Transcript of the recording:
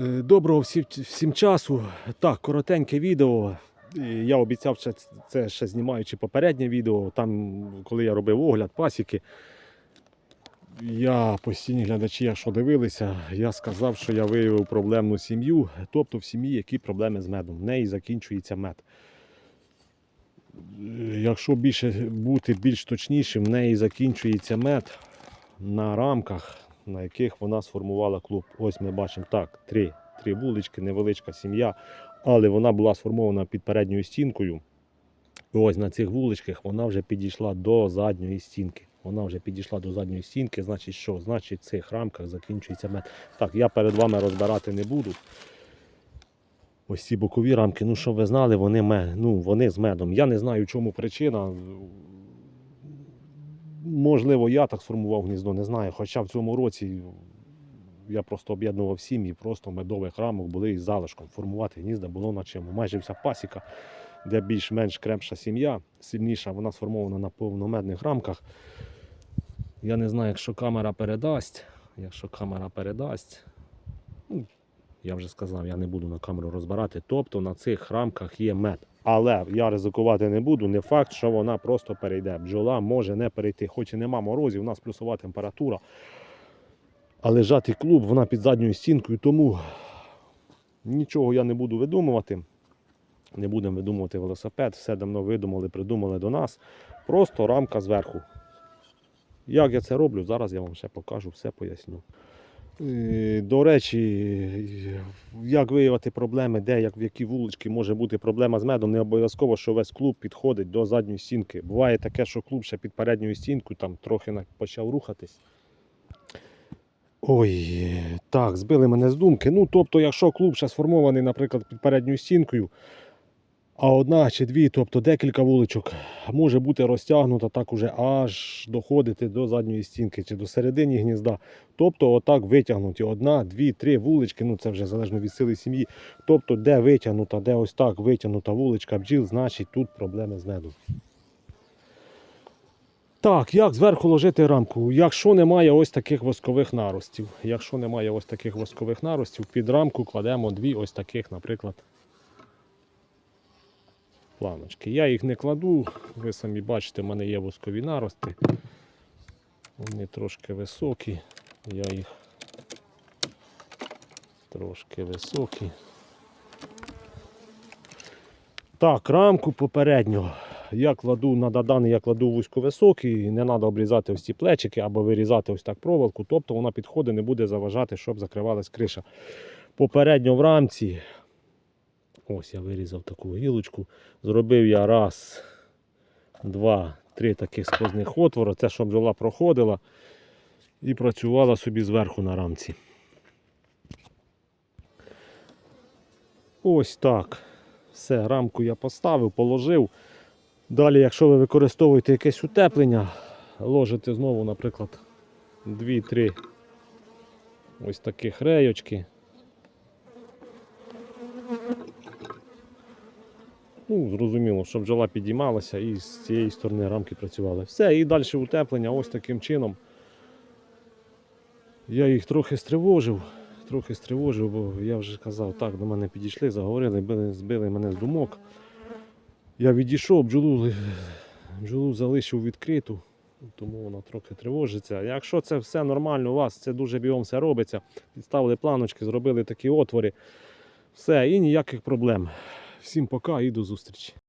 Е, Доброго всім, всім часу. Так, коротеньке відео. Я обіцяв ще це ще знімаючи попереднє відео. Там, коли я робив огляд пасіки, я постійні глядачі, якщо дивилися, я сказав, що я виявив проблемну сім'ю, тобто в сім'ї які проблеми з медом. В неї закінчується мед. Е, Якщо більше бути більш точнішим, в неї закінчується мед на рамках, на яких вона сформувала клуб. Ось ми бачимо так, три, три вулички, невеличка сім'я, але вона була сформована під передньою стінкою. І ось на цих вуличках вона вже підійшла до задньої стінки. Вона вже підійшла до задньої стінки, значить що? Значить, в цих рамках закінчується мед. Так, я перед вами розбирати не буду. Ось ці бокові рамки, ну що ви знали, вони, ну, вони з медом. Я не знаю, чому причина. Можливо, я так сформував гніздо, не знаю. Хоча в цьому році я просто об'єднував сім'ї, просто медових рамок були із залишком. Формувати гнізда було на чому. Майже вся пасіка, де більш-менш крепша сім'я, сильніша, вона сформована на повномедних рамках. Я не знаю, якщо камера передасть. Якщо камера передасть, я вже сказав, я не буду на камеру розбирати. Тобто на цих рамках є мед. Але я ризикувати не буду. Не факт, що вона просто перейде. Бджола може не перейти, хоч і нема морозів, у нас плюсова температура. А лежати клуб, вона під задньою стінкою, тому нічого я не буду видумувати. Не будемо видумувати велосипед, все давно видумали, придумали до нас. Просто рамка зверху. Як я це роблю, зараз я вам ще покажу, все поясню. Е, До речі, як виявити проблеми, де, як в які вулички може бути проблема з медом, не обов'язково, що весь клуб підходить до задньої стінки. Буває таке, що клуб ще під передньою стінкою там трохи почав рухатись. Ой, так, збили мене з думки. Ну, тобто, якщо клуб ще сформований, наприклад, під передньою стінкою, а одна чи дві, тобто декілька вуличок, може бути розтягнута так уже аж доходити до задньої стінки чи до середини гнізда. Тобто, отак витягнуті одна, дві, три вулички, ну це вже залежно від сили сім'ї. Тобто, де витягнута, де ось так витягнута вуличка бджіл, значить тут проблеми з медом. Так, як зверху ложити рамку? Якщо немає ось таких воскових наростів. Якщо немає ось таких воскових наростів, під рамку кладемо дві ось таких, наприклад, планочки. Я їх не кладу, ви самі бачите, в мене є воскові нарости. Вони трошки високі. Я їх трошки високі. Так, рамку попередньо. Я кладу на дадани, я кладу вузьковисокий, не треба обрізати ось ці плечики або вирізати ось так проволоку, тобто вона підходить, не буде заважати, щоб закривалась криша. Попередньо в рамці, ось я вирізав таку гілочку, зробив я раз, два, три таких сквозних отвора, це щоб бджола проходила і працювала собі зверху на рамці. Ось так. Все, рамку я поставив, положив. Далі, якщо ви використовуєте якесь утеплення, ложите знову, наприклад, 2-3 ось таких рейочки. Ну, зрозуміло, щоб бджола підіймалася і з цієї сторони рамки працювали. Все, і далі утеплення ось таким чином. Я їх трохи стривожив, трохи стривожив, бо я вже казав, так, до мене підійшли, заговорили, били, збили мене з думок. Я відійшов, бджолу, бджолу залишив відкриту, тому вона трохи тривожиться. Якщо це все нормально, у вас це дуже бігом все робиться. Підставили планочки, зробили такі отвори. Все, і ніяких проблем. Всім пока і до зустрічі.